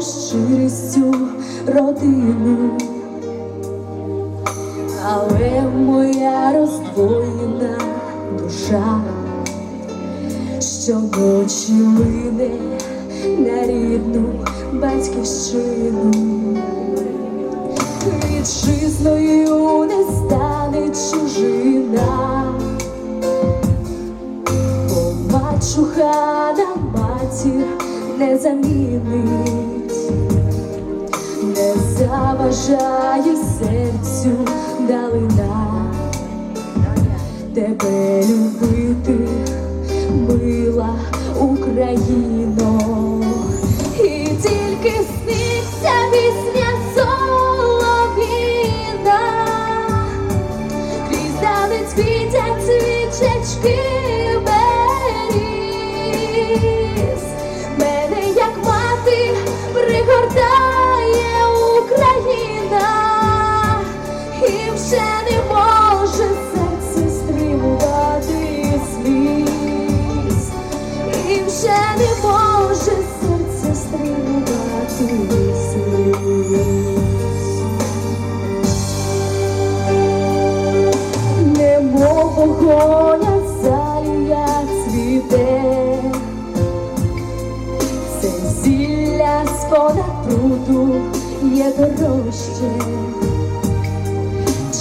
щирістю родину, але моя роздвоєна душа щоночі лине на рідну батьківщину. Вітчизною не стане чужина, бо мачуха матір не замінить, не заважає серцю далина. Тебе любити, мила Україно, і тільки сниться пісня солов'їна, крізь цвітять свічечки є дорожче.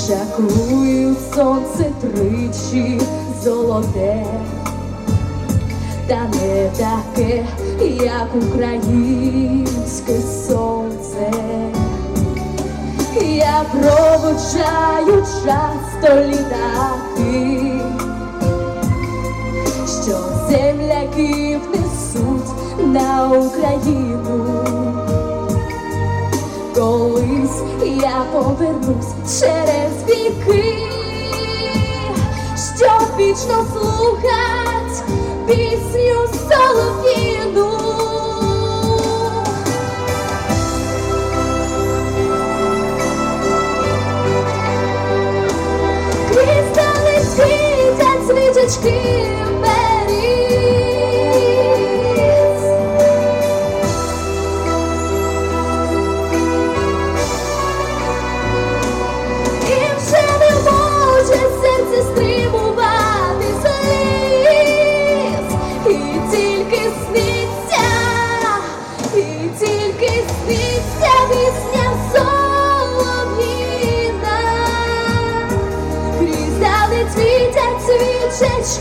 Чаклую сонце тричі золоте, та не таке, як українське сонце. Я проводжаю часто літаки, що земляків несуть на Україну. Я повернусь через віки, щоб вічно слухать пісню солов'їну. Кристали світять свічечки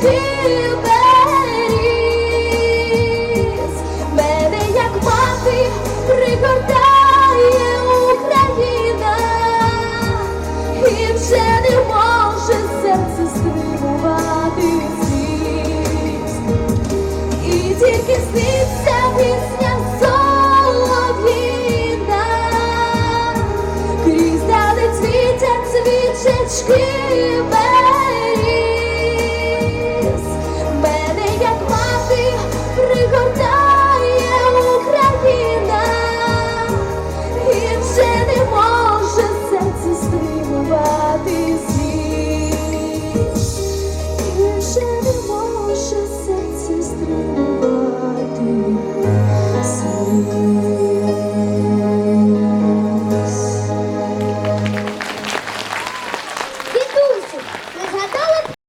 беріз. Мене, як мати, пригортає Україна, і вже не може серце стримувати сліз. І тільки сниться пісня солов'їна, крізь дали цвітять свічечки беріз.